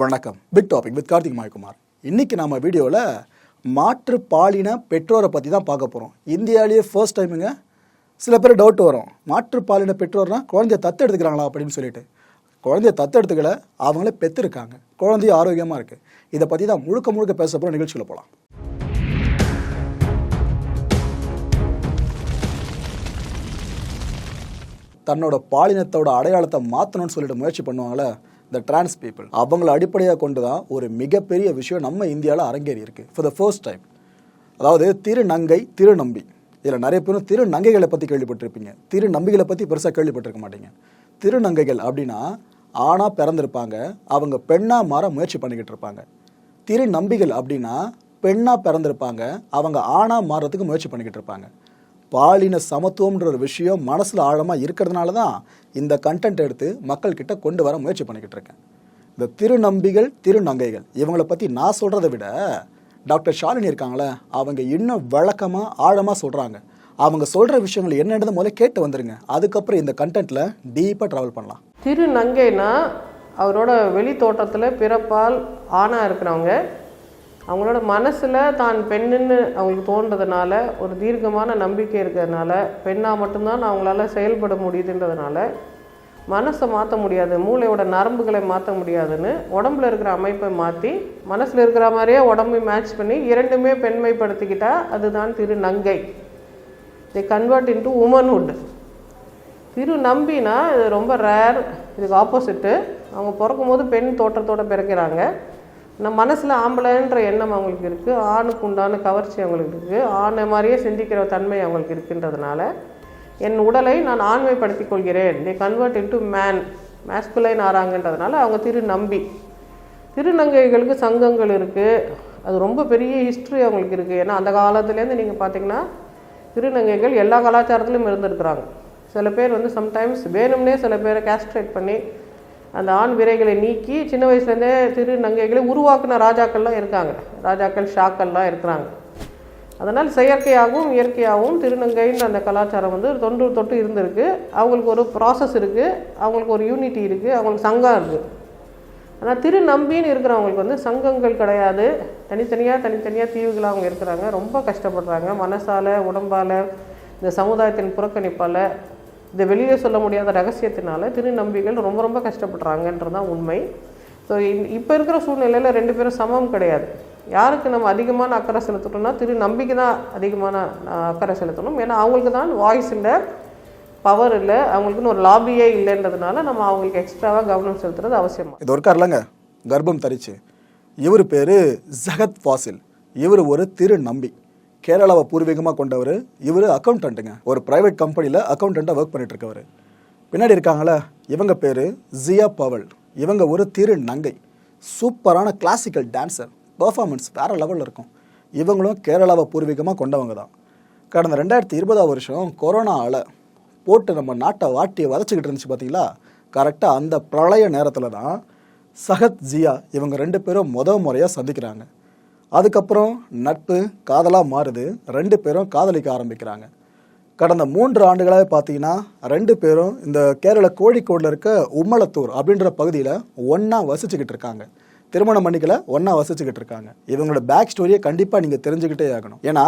வணக்கம். Big topic with Karthik Mayakumar. இன்றைக்கி நம்ம வீடியோவில் மாற்று பாலின பெற்றோரை பற்றி தான் பார்க்க போகிறோம் இந்தியாவிலேயே ஃபர்ஸ்ட் டைமுங்க சில பேர் டவுட் வரும். மாற்று பாலின பெற்றோர்னால் குழந்தைய தத்து எடுத்துக்கிறாங்களா அப்படின்னு சொல்லிட்டு. குழந்தைய தத்து எடுத்துக்கல அவங்களே பெற்றுருக்காங்க குழந்தைய ஆரோக்கியமாக இருக்குது இதை பற்றி தான் முழுக்க முழுக்க பேச போகிற நிகழ்ச்சியில் போகலாம் தன்னோட பாலினத்தோட அடையாளத்தை மாற்றணும்னு சொல்லிட்டு முயற்சி பண்ணுவாங்களே த டிரான்ஸ் பீப்புள் அவங்கள அடிப்படையாக கொண்டு தான் ஒரு மிகப்பெரிய விஷயம் நம்ம இந்தியாவில் அரங்கேறி இருக்கு. ஃபார் த ஃபர்ஸ்ட் டைம் அதாவது திருநங்கை திருநம்பி. இதில் நிறைய பேரும் திருநங்கைகளை பற்றி கேள்விப்பட்டிருப்பீங்க. திருநம்பிகளை பற்றி பெருசாக கேள்விப்பட்டிருக்க மாட்டீங்க. திருநங்கைகள் அப்படின்னா ஆணாக பிறந்திருப்பாங்க. அவங்க பெண்ணாக மாற முயற்சி பண்ணிக்கிட்டு இருப்பாங்க. திருநம்பிகள் அப்படின்னா பெண்ணாக பிறந்திருப்பாங்க. அவங்க ஆணாக மாறுறதுக்கு முயற்சி பண்ணிக்கிட்டு இருப்பாங்க. பாலின சமத்துவம்ன்ற ஒரு விஷயம் மனசில் ஆழமாக இருக்கிறதுனால தான் இந்த கண்டென்ட் எடுத்து மக்கள்கிட்ட கொண்டு வர முயற்சி பண்ணிக்கிட்டு இருக்கேன். இந்த திருநம்பிகள் திருநங்கைகள் இவங்களை பற்றி நான் சொல்கிறத விட டாக்டர் ஷாலினி இருக்காங்களே அவங்க இன்னும் வழக்கமாக ஆழமாக சொல்கிறாங்க அவங்க சொல்கிற விஷயங்கள் என்னென்னு முதல்ல கேட்டு வந்துருங்க. அதுக்கப்புறம் இந்த கண்டென்ட்டில் டீப்பாக ட்ராவல் பண்ணலாம். திருநங்கைனா அவரோட வெளி தோட்டத்தில் பிறப்பால் ஆணாக இருக்கிறவங்க. அவங்களோட மனசில் தான் பெண்ணுன்னு அவங்களுக்கு தோன்றதுனால ஒரு தீர்க்கமான நம்பிக்கை இருக்கிறதுனால பெண்ணாக மட்டும்தான் அவங்களால செயல்பட முடியுதுன்றதுனால மனசை மாற்ற முடியாது மூளையோட நரம்புகளை மாற்ற முடியாதுன்னு உடம்புல இருக்கிற அமைப்பை மாற்றி மனசில் இருக்கிற மாதிரியே உடம்பை மேட்ச் பண்ணி இரண்டுமே பெண்மைப்படுத்திக்கிட்டால் அதுதான் திருநங்கை. தே கன்வெர்ட் இன்டு உமன்ஹுட் திரு நம்பினா இது ரொம்ப ரேர் இதுக்கு ஆப்போசிட்டு அவங்க பிறக்கும் போது பெண் தோற்றத்தோடு பிறக்கிறாங்க. நம்ம மனசில் ஆம்பளைன்ற எண்ணம் அவங்களுக்கு இருக்குது ஆணுக்கு உண்டான கவர்ச்சி அவங்களுக்கு இருக்குது ஆணை மாதிரியே சிந்திக்கிற தன்மை அவங்களுக்கு இருக்குன்றதுனால என் உடலை நான் ஆண்மைப்படுத்தி கொள்கிறேன். They convert into man masculine ஆறாங்கன்றதுனால அவங்க திரு நம்பி திருநங்கைகளுக்கு சங்கங்கள் இருக்குது அது ரொம்ப பெரிய ஹிஸ்ட்ரி அவங்களுக்கு இருக்குது ஏன்னா அந்த காலத்துலேருந்து நீங்கள் பார்த்தீங்கன்னா திருநங்கைகள் எல்லா கலாச்சாரத்துலையும் இருந்திருக்கிறாங்க. சில பேர் வந்து சம்டைம்ஸ் வேணும்னே சில பேரை கேஸ்ட்ரேட் பண்ணி அந்த ஆண் விரைகளை நீக்கி சின்ன வயசுலேருந்தே திருநங்கைகளை உருவாக்குன ராஜாக்கள்லாம் இருக்காங்க. ராஜாக்கள் ஷாக்கள்லாம் இருக்கிறாங்க. அதனால் செயற்கையாகவும் இயற்கையாகவும் திருநங்கைன்ற அந்த கலாச்சாரம் வந்து தொன்று தொட்டு இருந்திருக்கு. அவங்களுக்கு ஒரு ப்ராசஸ் இருக்குது அவங்களுக்கு ஒரு யூனிட்டி இருக்குது அவங்களுக்கு சங்கம் இருக்குது ஆனால் திருநம்பின்னு இருக்கிறவங்களுக்கு வந்து சங்கங்கள் கிடையாது. தனித்தனியாக தனித்தனியாக தீவுகளாக அவங்க இருக்கிறாங்க. ரொம்ப கஷ்டப்படுறாங்க. மனசால் உடம்பால் இந்த சமுதாயத்தின் புறக்கணிப்பால் இந்த வெளியே சொல்ல முடியாத ரகசியத்தினால திருநம்பிகள் ரொம்ப ரொம்ப கஷ்டப்படுறாங்கன்றதான் உண்மை. ஸோ இப்போ இருக்கிற சூழ்நிலையில் ரெண்டு பேரும் சமம் கிடையாது. யாருக்கு நம்ம அதிகமான அக்கறை செலுத்தணும்னா திரு நம்பிக்கை தான் அதிகமான அக்கறை செலுத்தணும். ஏன்னா அவங்களுக்கு தான் வாய்ஸ் இல்லை பவர் இல்லை அவங்களுக்குன்னு ஒரு லாபியே இல்லைன்றதுனால நம்ம அவங்களுக்கு எக்ஸ்ட்ராவாக கவனம் செலுத்துறது அவசியம்? இது ஒரு இல்லைங்க கர்ப்பம் தரிச்சு. இவர் பேர் ஜகத் ஃபாசில். இவர் ஒரு திரு நம்பி கேரளாவை பூர்வீகமாக கொண்டவர். இவர் அக்கௌண்டண்ட்டுங்க ஒரு ப்ரைவேட் கம்பெனியில் அக்கௌண்டண்ட்டாக ஒர்க் பண்ணிட்டு இருக்கவர் பின்னாடி இருக்காங்களே இவங்க பேர் ஜியா பவல். இவங்க ஒரு திரு நங்கை. சூப்பரான கிளாசிக்கல் டான்ஸர் பர்ஃபார்மன்ஸ் வேறு லெவலில் இருக்கும். இவங்களும் கேரளாவை பூர்வீகமாக கொண்டவங்க தான் கடந்த ரெண்டாயிரத்தி இருபதாம் வருஷம் கொரோனாவில் போட்டு நம்ம நாட்டை வாட்டி வதச்சிக்கிட்டு இருந்துச்சு பார்த்தீங்களா கரெக்டாக அந்த பிரளய நேரத்தில் தான் சகத் ஜியா இவங்க ரெண்டு பேரும் முத முறையாக சந்திக்கிறாங்க. அதுக்கப்புறம் நட்பு காதலாக மாறுது. ரெண்டு பேரும் காதலிக்க ஆரம்பிக்கிறாங்க. கடந்த மூன்று ஆண்டுகளாக பார்த்தீங்கன்னா ரெண்டு பேரும் இந்த கேரள கோழிக்கோடில் இருக்க உம்மலத்தூர் அப்படின்ற பகுதியில் ஒன்றா வசிச்சுக்கிட்டு இருக்காங்க. திருமணம் பண்ணிக்கல ஒன்றா வசிச்சுக்கிட்டு இருக்காங்க. இவங்களோட பேக் ஸ்டோரியை கண்டிப்பாக நீங்கள் தெரிஞ்சுக்கிட்டே ஆகணும். ஏன்னா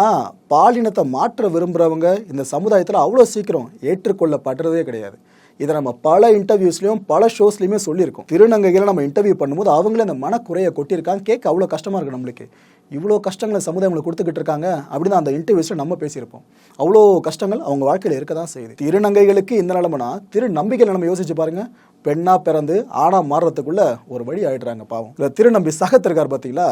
பாலினத்தை மாற்ற விரும்புகிறவங்க இந்த சமுதாயத்தில் அவ்வளோ சீக்கிரம் ஏற்றுக்கொள்ளப்படுறதே கிடையாது. இதை நம்ம பல இன்டர்வியூஸ்லையும் பல ஷோஸ்லையுமே சொல்லியிருக்கோம். திருநங்கைகளை நம்ம இன்டர்வியூ பண்ணும்போது அவங்களே அந்த மனக்குறையை கொட்டியிருக்காங்க. கேட்க அவ்வளோ கஷ்டமாக இருக்கு நம்மளுக்கு. இவ்வளோ கஷ்டங்களை சமுதாயங்களை கொடுத்துக்கிட்டு இருக்காங்க. அப்படின்னு அந்த இன்டர்வியூஸில் நம்ம பேசியிருப்போம். அவ்வளோ கஷ்டங்கள் அவங்க வாழ்க்கையில் இருக்க தான் செய்யுது. திருநங்கைகளுக்கு இந்த நிலமனா திரு நம்பிக்கையில் நம்ம யோசிச்சு பாருங்க. பெண்ணா பிறந்து ஆணா மாறுறதுக்குள்ள ஒரு வழி ஆயிடுறாங்க பாவம். இந்த திருநம்பி சகத்திற்கார் பார்த்தீங்களா?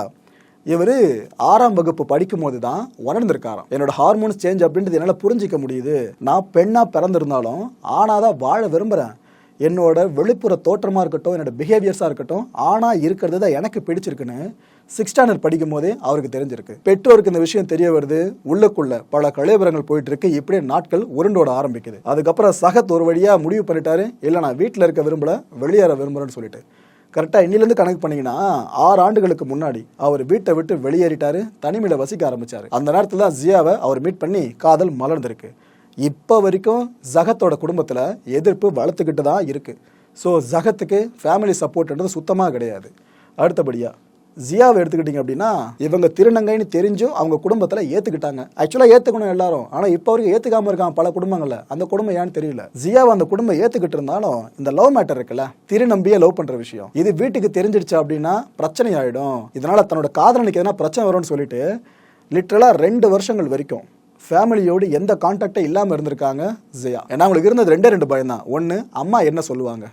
இவர் ஆறாம் வகுப்பு படிக்கும் போது தான் உணர்ந்திருக்காராம். என்னோட ஹார்மோன்ஸ் சேஞ்ச் அப்படின்றது என்னால் புரிஞ்சிக்க முடியுது. நான் பெண்ணாக பிறந்திருந்தாலும் ஆணாதான் வாழ விரும்புகிறேன் என்னோட வெளிப்புற தோற்றமாக இருக்கட்டும் என்னோட பிஹேவியர்ஸாக இருக்கட்டும் ஆனால் இருக்கிறது தான் எனக்கு பிடிச்சிருக்குன்னு சிக்ஸ் ஸ்டாண்டர்ட் படிக்கும் போதே அவருக்கு தெரிஞ்சிருக்கு. பெற்றோருக்கு இந்த விஷயம் தெரிய வருது. உள்ளுக்குள்ள பல கலைபுரங்கள் போயிட்டு இருக்கு இப்படியே நாட்கள் உருண்டோட ஆரம்பிக்குது. அதுக்கப்புறம் சகத் ஒரு வழியாக முடிவு பண்ணிட்டாரு. இல்லை நான் வீட்டில் இருக்க விரும்பல வெளியேற விரும்புகிறேன்னு சொல்லிட்டு. கரெக்டாக இன்னிலேருந்து கணக்கு பண்ணிங்கன்னா ஆறு ஆண்டுகளுக்கு முன்னாடி அவர் வீட்டை விட்டு வெளியேறிட்டாரு தனிமையில் வசிக்க ஆரம்பிச்சாரு. அந்த நேரத்தில் தான் ஜியாவை அவர் மீட் பண்ணி காதல் மலர்ந்திருக்கு. இப்போ வரைக்கும் ஜகத்தோட குடும்பத்தில் எதிர்ப்பு வளர்த்துக்கிட்டு தான் இருக்குது ஸோ ஜகத்துக்கு ஃபேமிலி சப்போர்ட்ன்றது சுத்தமாக கிடையாது. அடுத்தபடியாக ஜியாவை எடுத்துக்கிட்டீங்க அப்படின்னா இவங்க திருநங்கைன்னு தெரிஞ்சும் அவங்க குடும்பத்தில் ஏற்றுக்கிட்டாங்க ஆக்சுவலாக ஏற்றுக்கணும் எல்லாரும். ஆனால் இப்போ வரைக்கும் ஏற்றுக்காம இருக்காங்க பல குடும்பங்களில். அந்த குடும்பம் ஏன்னு தெரியல. ஜியாவை அந்த குடும்பம் ஏற்றுக்கிட்டு இருந்தாலும் இந்த லவ் மேட்டர் இருக்குல்ல திருநம்பியை லவ் பண்ணுற விஷயம். இது வீட்டுக்கு தெரிஞ்சிடுச்சு அப்படின்னா பிரச்சனை ஆகிடும் இதனால் தன்னோட காதலனுக்கு எதனா பிரச்சனை வரும்னு சொல்லிட்டு லிட்ரலாக ரெண்டு வருஷங்கள் வரைக்கும் ஃபேமிலியோடு எந்த கான்டாக்டும் இல்லாமல் இருந்திருக்காங்க ஜியா. ஏன்னா அவங்களுக்கு இருந்தது ரெண்டே ரெண்டு பயம் தான் ஒன்று அம்மா என்ன சொல்லுவாங்க?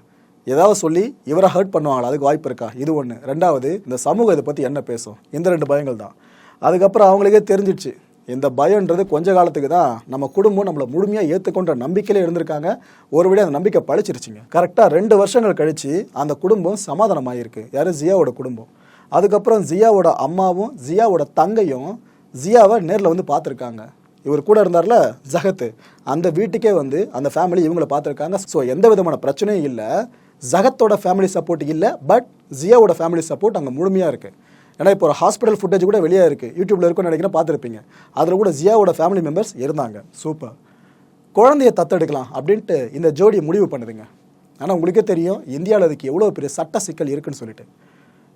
ஏதாவது சொல்லி இவரை ஹர்ட் பண்ணுவாங்களா? அதுக்கு வாய்ப்பு இருக்கா? இது ஒன்று ரெண்டாவது இந்த சமூகம் இதை பற்றி என்ன பேசும்? இந்த ரெண்டு பயங்கள் தான். அதுக்கப்புறம் அவங்களுக்கே தெரிஞ்சிடுச்சு. இந்த பயம்ன்றது கொஞ்ச காலத்துக்கு தான் நம்ம குடும்பம் நம்மளை முழுமையாக ஏற்றுக்கொண்ட நம்பிக்கையிலே இருந்திருக்காங்க. ஒருபடி அந்த நம்பிக்கை பழிச்சிருச்சுங்க. கரெக்டாக ரெண்டு வருஷங்கள் கழிச்சு அந்த குடும்பம் சமாதானமாகிருக்கு யார்? ஜியாவோட குடும்பம். அதுக்கப்புறம் ஜியாவோட அம்மாவும் ஜியாவோட தங்கையும் ஜியாவை நேரில் வந்து பார்த்துருக்காங்க. இவர் கூட இருந்தார்ல? ஜகத் அந்த வீட்டுக்கே வந்து அந்த ஃபேமிலி இவங்களை பார்த்துருக்காங்க. ஸோ எந்த விதமான பிரச்சனையும் இல்லை. ஜகத்தோட ஃபேமிலி சப்போர்ட் இல்லை பட் ஜியாவோட ஃபேமிலி சப்போர்ட் அங்கே முழுமையாக இருக்குது ஏன்னா இப்போ ஒரு ஹாஸ்பிட்டல் ஃபுட்டேஜ் கூட வெளியே இருக்குது யூடியூப்பில் இருக்குன்னு நினைக்கிறேன் பார்த்துருப்பீங்க. அதில் கூட ஜியாவோட ஃபேமிலி மெம்பர்ஸ் இருந்தாங்க. சூப்பர் குழந்தைய தத்தெடுக்கலாம் அப்படின்ட்டு இந்த ஜோடி முடிவு பண்ணுதுங்க. ஆனால் உங்களுக்கே தெரியும் இந்தியாவில் அதுக்கு எவ்வளோ பெரிய சட்ட சிக்கல் இருக்குன்னு சொல்லிட்டு.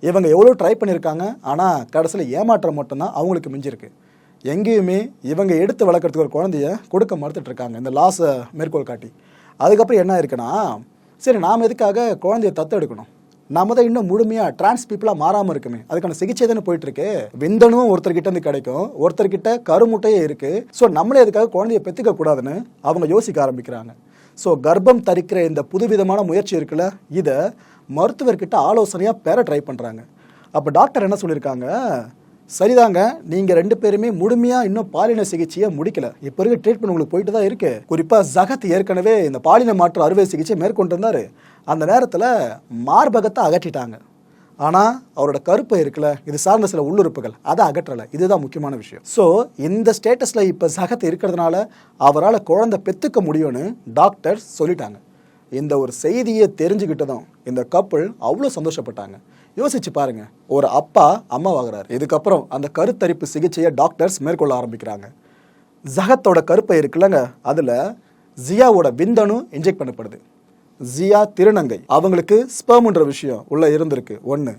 இவங்க எவ்வளோ ட்ரை பண்ணியிருக்காங்க ஆனால் கடைசியில் ஏமாற்றம் மட்டும்தான் அவங்களுக்கு மிஞ்சிருக்கு. எங்கேயுமே இவங்க எடுத்து வளர்க்குறதுக்கு ஒரு குழந்தைய கொடுக்க மறுத்துட்டு இருக்காங்க. இந்த லாஸை மேற்கோள் காட்டி. அதுக்கப்புறம் என்ன இருக்குன்னா சரி நாம் எதுக்காக குழந்தைய தத்தெடுக்கணும்? நாம தான் இன்னும் முழுமையாக டிரான்ஸ் பீப்புளாக மாறாமல் இருக்குமே. அதுக்கான சிகிச்சை தானே போயிட்டு இருக்கு விந்தனும் ஒருத்தர்கிட்ட இருந்து கிடைக்கும். ஒருத்தர்கிட்ட கருமுட்டையே இருக்கு. ஸோ நம்மளே எதுக்காக குழந்தைய பெற்றுக்க கூடாதுன்னு அவங்க யோசிக்க ஆரம்பிக்கிறாங்க. ஸோ கர்ப்பம் தரிக்கிற இந்த புதுவிதமான முயற்சி இருக்குல்ல? இதை மருத்துவர்கிட்ட ஆலோசனையாக பெற ட்ரை பண்ணுறாங்க அப்போ டாக்டர் என்ன சொல்லியிருக்காங்க? சரிதாங்க நீங்கள் ரெண்டு பேருமே முழுமையாக இன்னும் பாலின சிகிச்சையை முடிக்கல. இப்போ இருக்க ட்ரீட்மெண்ட் உங்களுக்கு போயிட்டு தான் இருக்கு. குறிப்பாக ஜகத் ஏற்கனவே இந்த பாலின மாற்று அறுவை சிகிச்சை மேற்கொண்டிருந்தார். அந்த நேரத்தில் மார்பகத்தை அகற்றிட்டாங்க. ஆனால் அவரோட கருப்பை இருக்குல்ல இது சார்ந்த சில உள்ளுறுப்புகள் அதை அகற்றலை. இதுதான் முக்கியமான விஷயம். ஸோ இந்த ஸ்டேட்டஸில் இப்போ சகத்து இருக்கிறதுனால அவரால் குழந்தை பெற்றுக்க முடியும்னு டாக்டர் சொல்லிட்டாங்க. இந்த ஒரு செய்தியை தெரிஞ்சுக்கிட்டதும் இந்த கப்பல் அவ்வளோ சந்தோஷப்பட்டாங்க. யோசிச்சு பாருங்க ஒரு அப்பா அம்மாவாகிறார் இதுக்கப்புறம் அந்த கருத்தரிப்பு சிகிச்சையை டாக்டர்ஸ் மேற்கொள்ள ஆரம்பிக்கிறாங்க. ஜகத்தோட கருப்பை இருக்குல்லங்க அதில் ஜியாவோட விந்தணு இன்ஜெக்ட் பண்ணப்படுது. ஜியா திருநங்கை அவங்களுக்கு ஸ்பெர்ம்ன்ற விஷயம் உள்ளே இருந்திருக்கு. ஒன்று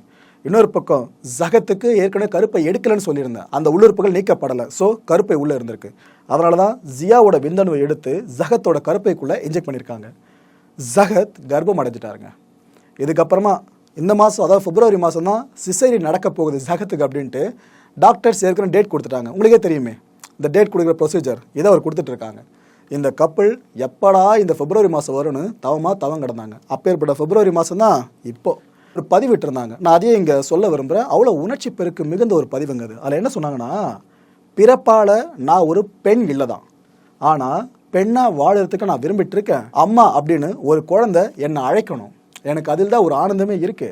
இன்னொரு பக்கம் ஜகத்துக்கு ஏற்கனவே கருப்பை எடுக்கலைன்னு சொல்லியிருந்தேன். அந்த உள்ளுறுப்புகள் நீக்கப்படலை ஸோ கருப்பை உள்ளே இருந்திருக்கு. அதனால தான் ஜியாவோட விந்தணுவை எடுத்து ஜகத்தோட கருப்பைக்குள்ளே இன்ஜெக்ட் பண்ணியிருக்காங்க. ஜகத் கர்ப்பம் அடைஞ்சிட்டாருங்க. இதுக்கப்புறமா இந்த மாதம் அதாவது பிப்ரவரி மாதம் தான் சிசேரி நடக்க போகுது ஜகத்துக்கு அப்படின்ட்டு டாக்டர்ஸ் ஏற்கனவே டேட் கொடுத்துட்டாங்க. உங்களுக்கே தெரியுமே இந்த டேட் கொடுக்குற ப்ரொசீஜர் இதை அவர் கொடுத்துட்ருக்காங்க. இந்த கப்பல் எப்படா இந்த பிப்ரவரி மாதம் வரும்னு தவமாக தவம் கிடந்தாங்க. அப்பேற்பட்ட பிப்ரவரி மாதம் தான் இப்போது ஒரு பதிவிட்டிருந்தாங்க. நான் அதையே இங்கே சொல்ல விரும்புகிறேன் அவ்வளோ உணர்ச்சி பெருக்கு மிகுந்த ஒரு பதிவுங்க அது அதில் என்ன சொன்னாங்கன்னா பிறப்பால் நான் ஒரு பெண் இல்லை தான் ஆனால் பெண்ணாக வாழறதுக்கு நான் விரும்பிட்டு இருக்கேன் அம்மா அப்படின்னு ஒரு குழந்தை என்னை அழைக்கணும். எனக்கு அதில் தான் ஒரு ஆனந்தமே இருக்கு.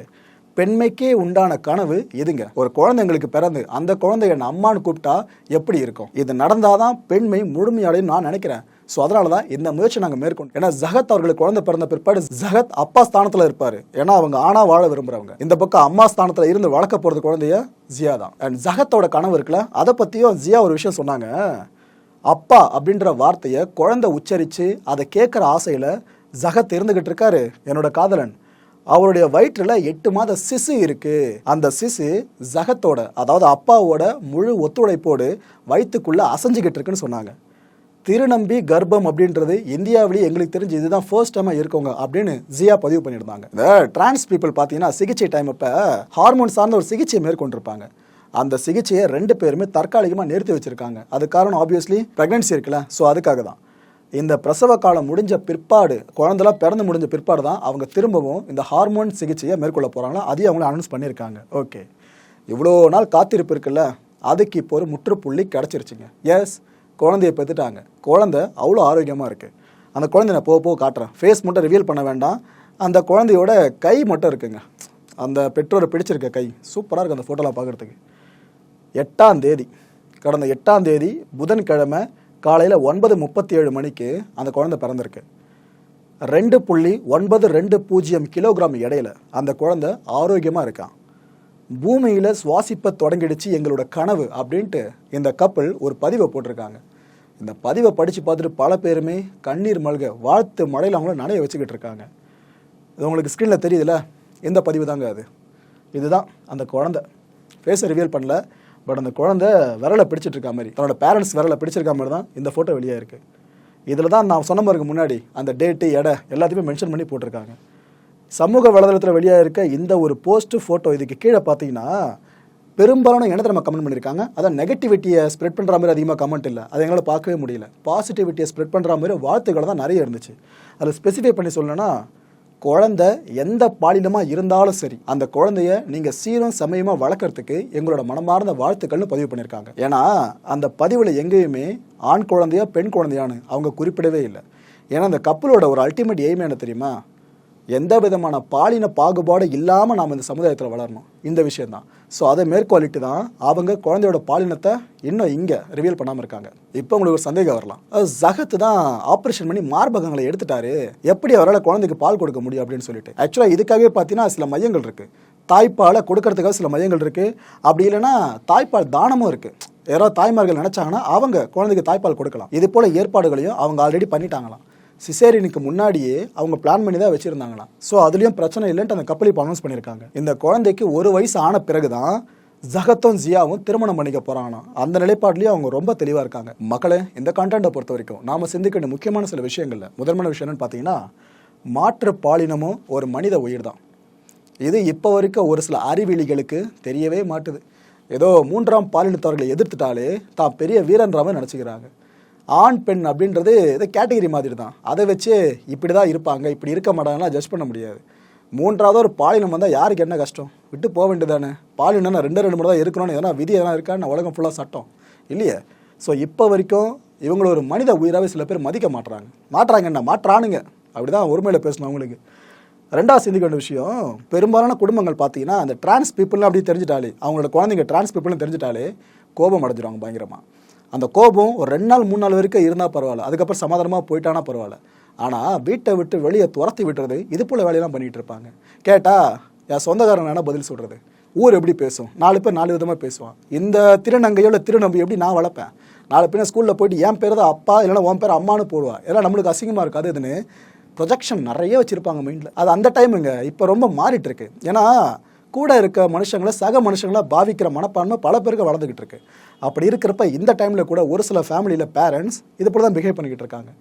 பெண்மைக்கே உண்டான கனவு இதுங்க ஒரு குழந்தை எங்களுக்கு பிறந்து அந்த குழந்தை என்னை அம்மான்னு கூப்பிட்டா எப்படி இருக்கும்? இது நடந்தாதான் பெண்மை முழுமையடையும் நான் நினைக்கிறேன். ஸோ அதனால தான் இந்த முயற்சி நாங்கள் மேற்கொண்டோம் ஏன்னா ஜகத் அவர்களுக்கு குழந்தை பிறந்த பிற்பாடு ஜகத் அப்பா ஸ்தானத்தில் இருப்பார். ஏன்னா அவங்க ஆணா வாழ விரும்புகிறவங்க இந்த பக்கம் அம்மா ஸ்தானத்தில் இருந்து வளர்க்க போகிறது குழந்தைய ஜியா தான். அண்ட் ஜகத்தோட கனவு இருக்குல்ல அதை பற்றியும் ஜியா ஒரு விஷயம் சொன்னாங்க. அப்பா அப்படின்ற வார்த்தையை குழந்தை உச்சரித்து அதை கேட்குற ஆசையில் ஜகத் இருந்துகிட்டு இருக்காரு என்னோட காதலன். அவருடைய வயிற்றுல எட்டு மாத சிசு இருக்கு. அந்த சிசு ஜகத்தோட அதாவது அப்பாவோட முழு ஒத்துழைப்போடு வயிற்றுக்குள்ள அசைஞ்சுக்கிட்டு இருக்குன்னு சொன்னாங்க. திருநம்பி கர்ப்பம் அப்படின்றது இந்தியாவிலேயே எங்களுக்கு தெரிஞ்சு இதுதான் ஃபர்ஸ்ட் டைமாக இருக்கவங்க அப்படின்னு ஜியா பதிவு பண்ணியிருந்தாங்க. இந்த டிரான்ஸ் பீப்புள் பார்த்தீங்கன்னா சிகிச்சை டைம் அப்போ ஹார்மோன் சார்ந்த ஒரு சிகிச்சையை மேற்கொண்டிருப்பாங்க. அந்த சிகிச்சையை ரெண்டு பேருமே தற்காலிகமாக நிறுத்தி வச்சுருக்காங்க. அது காரணம் ஆப்வியஸ்லி ப்ரெக்னென்சி இருக்குல்ல. ஸோ அதுக்காக தான். இந்த பிரசவ காலம் முடிஞ்ச பிற்பாடு குழந்தெல்லாம் பிறந்து முடிஞ்ச பிற்பாடு தான் அவங்க திரும்பவும் இந்த ஹார்மோன் சிகிச்சையை மேற்கொள்ள போகிறாங்களா அதையும் அவங்கள அனௌன்ஸ் பண்ணியிருக்காங்க. ஓகே இவ்வளோ நாள் காத்திருப்பு இருக்குல்ல. அதுக்கு இப்போ ஒரு முற்றுப்புள்ளி கிடச்சிருச்சுங்க. எஸ் குழந்தைய பெற்றுட்டாங்க. குழந்தை அவ்வளோ ஆரோக்கியமாக இருக்குது அந்த குழந்தைய நான் போக போக காட்டுறேன். ஃபேஸ் மட்டும் ரிவீல் பண்ண வேண்டாம். அந்த குழந்தையோட கை மட்டும் இருக்குங்க. அந்த பெற்றோரை பிடிச்சிருக்க கை. சூப்பராக இருக்குது அந்த ஃபோட்டோலாம் பார்க்குறதுக்கு. எட்டாம் தேதி கடந்த எட்டாம் தேதி புதன்கிழமை காலையில் ஒன்பது முப்பத்தி ஏழு மணிக்கு அந்த குழந்தை பிறந்திருக்கு. ரெண்டு புள்ளி ஒன்பது ரெண்டு பூஜ்ஜியம் கிலோகிராம் இடையில அந்த குழந்தை ஆரோக்கியமாக இருக்கான். பூமியில் சுவாசிப்ப தொடங்கிடுச்சு எங்களோட கனவு அப்படின்ட்டு இந்த கப்பல் ஒரு பதிவை போட்டிருக்காங்க. இந்த பதிவை படித்து பார்த்துட்டு பல பேருமே கண்ணீர் மல்க வாழ்த்து மழையில் அவங்கள நனைய வச்சுக்கிட்டு இருக்காங்க. இது உங்களுக்கு ஸ்க்ரீனில் தெரியுதுல்ல இந்த பதிவு தாங்க அது. இதுதான் அந்த குழந்தை. ஃபேஸை ரிவீல் பண்ணல. பட் அந்த குழந்தை விரலை பிடிச்சிட்டு இருக்க மாதிரி தன்னோட பேரண்ட்ஸ் விரலை பிடிச்சிருக்க மாதிரி தான் இந்த ஃபோட்டோ வெளியே இருக்குது இதில் தான் நான் சொன்ன மாதிரி முன்னாடி அந்த டேட்டு எடை எல்லாத்தையுமே மென்ஷன் பண்ணி போட்டிருக்காங்க. சமூக வலைதளத்தில் வெளியாக இருக்க இந்த ஒரு போஸ்ட் ஃபோட்டோ இதுக்கு கீழே பார்த்தீங்கன்னா பெரும்பாலான இனத்தை நம்ம கமெண்ட் பண்ணியிருக்காங்க. அதான் நெகட்டிவிட்டியை ஸ்ப்ரெட் பண்ணுற மாதிரி அதிகமாக கமெண்ட் இல்லை. அதை எங்களால் பார்க்கவே முடியல. பாசிட்டிவிட்டியை ஸ்ப்ரெட் பண்ணுற மாதிரி வாழ்த்துக்கள் தான் நிறைய இருந்துச்சு. அதில் ஸ்பெசிஃபை பண்ணி சொல்லணும்னா குழந்தை எந்த பாலினமாக இருந்தாலும் சரி அந்த குழந்தைய நீங்கள் சீரும் சமயமாக வளர்க்குறதுக்கு எங்களோட மனமார்ந்த வாழ்த்துக்கள்னு பதிவு பண்ணியிருக்காங்க. ஏன்னா அந்த பதிவில் எங்கேயுமே ஆண் குழந்தையா பெண் குழந்தையான்னு அவங்க குறிப்பிடவே இல்லை. ஏன்னா அந்த கப்பலோட ஒரு அல்டிமேட் எய்ம் என்ன தெரியுமா? எந்த விதமான பாலின பாகுபாடு இல்லாமல் நாம் இந்த சமுதாயத்தில் வளரணும். இந்த விஷயந்தான் ஸோ அதை மேற்கொள்ளிட்டு தான் அவங்க குழந்தையோட பாலினத்தை இன்னும் இங்கே ரிவீல் பண்ணாமல் இருக்காங்க. இப்போ உங்களுக்கு ஒரு சந்தேகம் வரலாம். ஜகத்து தான் ஆப்ரேஷன் பண்ணி மார்பகங்களை எடுத்துட்டாரு. எப்படி அவரால் குழந்தைக்கு பால் கொடுக்க முடியும் அப்படின்னு சொல்லிட்டு. ஆக்சுவலாக இதுக்காகவே பார்த்தீங்கன்னா சில மையங்கள் இருக்குது தாய்ப்பாலை கொடுக்கறதுக்காக சில மையங்கள் இருக்குது அப்படி இல்லைன்னா தாய்ப்பால் தானமும் இருக்குது யாராவது தாய்மார்கள் நினச்சாங்கன்னா அவங்க குழந்தைக்கு தாய்ப்பால் கொடுக்கலாம். இது போல் ஏற்பாடுகளையும் அவங்க ஆல்ரெடி பண்ணிட்டாங்களாம். சிசேரியனுக்கு முன்னாடியே அவங்க பிளான் பண்ணி தான் வச்சுருந்தாங்களாம். ஸோ அதுலேயும் பிரச்சனை இல்லைன்ட்டு அந்த கப்பல் இப்போ அனௌன்ஸ் பண்ணியிருக்காங்க. இந்த குழந்தைக்கு ஒரு வயசு ஆன பிறகு தான் ஜகத்தும் ஜியாவும் திருமணம் பண்ணிக்க போகிறாங்களாம் அந்த நிலைப்பாட்லேயும் அவங்க ரொம்ப தெளிவாக இருக்காங்க. மக்களே இந்த கான்டென்ட்டை பொறுத்த வரைக்கும் நாம் சிந்திக்க வேண்டிய முக்கியமான சில விஷயங்களில் முதன்மையான விஷயம் என்னன்னு பார்த்தீங்கன்னா மாற்று பாலினமும் ஒரு மனித உயிர் தான் இது இப்போ வரைக்கும் ஒரு சில அறிவிலிகளுக்கு தெரியவே மாட்டுது. ஏதோ மூன்றாம் பாலினத்தவர்களை எதிர்த்துட்டாலே தான் பெரிய வீரன்றாம நினச்சிக்கிறாங்க ஆண் பெண் அப்படின்றது இது கேட்டகரி மாதிரி தான் அதை வச்சு இப்படி தான் இருப்பாங்க. இப்படி இருக்க மாட்டாங்கலாம் ஜட்ஜ் பண்ண முடியாது. மூன்றாவது ஒரு பாலினம் வந்தால் யாருக்கு என்ன கஷ்டம்? விட்டு போக வேண்டியதானே பாலினம்னா ரெண்டு ரெண்டு முறை தான் இருக்கணும்னு எதனா விதி எதனா இருக்கான்னு உலகம் ஃபுல்லாக சட்டம். இல்லையே? ஸோ இப்போ வரைக்கும் இவங்கள ஒரு மனித உயிராகவே சில பேர் மதிக்க மாட்டுறாங்க மாட்றாங்க என்ன? மாற்றானுங்க அப்படிதான் ஒருமையில் பேசணும் அவங்களுக்கு. ரெண்டாவது சிந்திக்க வேண்டிய விஷயம் பெரும்பாலான குடும்பங்கள் பார்த்தீங்கன்னா அந்த டிரான்ஸ் பீப்புள்னு அப்படி தெரிஞ்சிட்டாலே அவங்களோட குழந்தைங்க டிரான்ஸ் பீப்புள்னு தெரிஞ்சிட்டாலே கோபம் அடைஞ்சிருவாங்க பயங்கரமாக அந்த கோபம் ஒரு ரெண்டு நாள் மூணு நாள் வரைக்கும் இருந்தால் பரவாயில்ல. அதுக்கப்புறம் சமாதானமாக போயிட்டானா பரவாயில்ல. ஆனால் வீட்டை விட்டு வெளியே துரத்தி விட்டுறது இது போல் வேலையெல்லாம் பண்ணிகிட்டு இருப்பாங்க. கேட்டால் என் சொந்தக்காரன் வேணால் பதில் சொல்கிறது ஊர் எப்படி பேசும்? நாலு பேர் நாலு விதமாக பேசுவான். இந்த திருநங்கையோட திருநம்பி எப்படி நான் வளர்ப்பேன்? நாலு பேர் ஸ்கூலில் போயிட்டு என் பேர் தான் அப்பா இல்லைன்னா உன் பேர் அம்மானு போடுவாள் எல்லாம் நம்மளுக்கு அசிங்கமாக இருக்காது இதுன்னு. ப்ரொஜெக்ஷன் நிறைய வச்சுருப்பாங்க மைண்டில் அது அந்த டைமுங்க இப்போ ரொம்ப மாறிட்டு இருக்கு. ஏன்னா கூட இருக்க மனுஷங்களை சக மனுஷங்களை பாவிக்கிற மனப்பான்மை பல பேருக்கு வளர்ந்துக்கிட்டு இருக்கு. அப்படி இருக்கிறப்ப இந்த டைமில் கூட ஒரு சில ஃபேமிலியில் பேரண்ட்ஸ் இது போல தான் பிஹேவ் பண்ணிக்கிட்டு இருக்காங்க.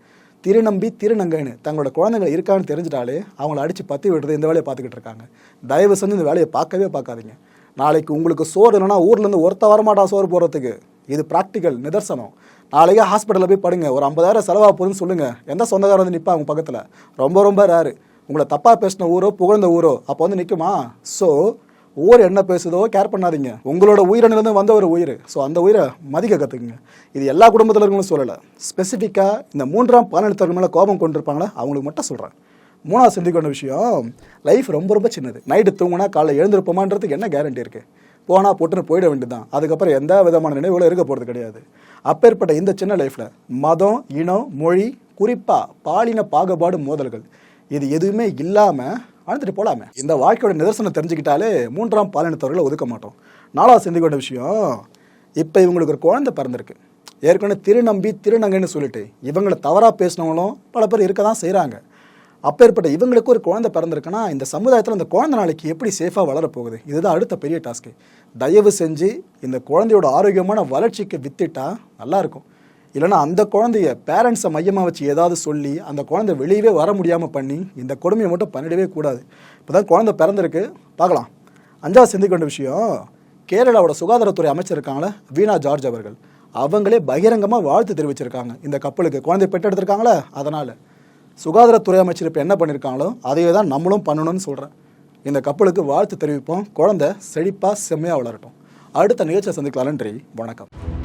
திருநம்பி திருநங்கைன்னு தங்களோட குழந்தைங்க இருக்கான்னு தெரிஞ்சிட்டாலே அவங்கள அடித்து பற்றி விடுறது இந்த வேலையை பார்த்துக்கிட்டு இருக்காங்க. தயவு செஞ்சு இந்த வேலையை பார்க்கவே பார்க்காதீங்க. நாளைக்கு உங்களுக்கு சோறு இல்லைன்னா ஊர்லேருந்து ஒருத்த வரமாட்டா சோறு போடுறதுக்கு. இது ப்ராக்டிக்கல் நிதர்சனம். நாளைக்கே ஹாஸ்பிட்டலில் போய் படுங்க. ஒரு ஐம்பதாயிரம் செலவாக போகுதுன்னு சொல்லுங்கள் எந்த சொந்தக்காரர் வந்து நிற்பா அவங்க பக்கத்தில்? ரொம்ப ரொம்ப ரேரு உங்களை தப்பாக பேசின ஊரோ புகழ்ந்த ஊரோ அப்போ வந்து நிற்குமா ஸோ ஊர் என்ன பேசுதோ கேர் பண்ணாதீங்க. உங்களோட உயிரினிலிருந்து வந்த ஒரு உயிர். ஸோ அந்த உயிரை மதிக்க கற்றுக்குங்க இது எல்லா குடும்பத்தில் இருக்கணும் சொல்லலை ஸ்பெசிஃபிக்காக இந்த மூன்றாம் பாலினத்தவர்கள் மேலே கோபம் கொண்டிருப்பாங்களே அவங்களுக்கு மட்டும் சொல்கிறேன் மூணாவது சிந்திக்க விஷயம் லைஃப் ரொம்ப ரொம்ப சின்னது. நைட்டு தூங்கினா காலைல எழுந்திருப்போமான்றதுக்கு என்ன கேரண்டி இருக்குது போனால் போட்டுன்னு போயிட வேண்டியதுதான். அதுக்கப்புறம் எந்த விதமான நினைவுகளும் இருக்க போகிறது கிடையாது. அப்பேற்பட்ட இந்த சின்ன லைஃப்பில் மதம் இனம் மொழி குறிப்பாக பாலின பாகுபாடு மோதல்கள். இது எதுவுமே இல்லாமல் வாழ்ந்துட்டு போலாமே. இந்த வாழ்க்கையோட நிதர்சனம் தெரிஞ்சுக்கிட்டாலே மூன்றாம் பாலினத்தவர்களை ஒதுக்க மாட்டோம். நாலாவது சிந்திக்க வேண்டிய விஷயம் இப்போ இவங்களுக்கு ஒரு குழந்தை பிறந்திருக்கு. ஏற்கனவே திருநம்பி திருநங்கைன்னு சொல்லிட்டு இவங்களை தவறாக பேசினவங்களும் பல பேர் இருக்க தான் செய்கிறாங்க அப்பேற்பட்ட இவங்களுக்கு ஒரு குழந்தை பிறந்திருக்குன்னா இந்த சமுதாயத்தில் அந்த குழந்தை நாளைக்கு எப்படி சேஃபாக வளரப்போகுது? இதுதான் அடுத்த பெரிய டாஸ்க்கு தயவு செஞ்சு இந்த குழந்தையோட ஆரோக்கியமான வளர்ச்சிக்கு வித்திட்டா நல்லாயிருக்கும் இல்லைன்னா அந்த குழந்தைய பேரண்ட்ஸை மையமாக வச்சு ஏதாவது சொல்லி அந்த குழந்தை வெளியவே வர முடியாமல் பண்ணி இந்த கொடுமையை மட்டும் பண்ணிடவே கூடாது. இப்போ தான் குழந்தை பிறந்திருக்கு. பார்க்கலாம். அஞ்சாவது சிந்திக்க வேண்டிய விஷயம் கேரளாவோட சுகாதாரத்துறை அமைச்சர் இருக்காங்களே வீணா ஜார்ஜ் அவர்கள். அவங்களே பகிரங்கமாக வாழ்த்து தெரிவிச்சிருக்காங்க. இந்த கப்பலுக்கு குழந்தை பெற்றெடுத்திருக்காங்களே அதனால். சுகாதாரத்துறை அமைச்சர் இப்போ என்ன பண்ணியிருக்காங்களோ அதையே தான் நம்மளும் பண்ணணும்னு சொல்கிறேன் இந்த கப்பலுக்கு வாழ்த்து தெரிவிப்போம். குழந்தை செழிப்பாக செம்மையாக வளரட்டும். அடுத்த நிகழ்ச்சியை சந்திக்கலாம். நன்றி. வணக்கம்.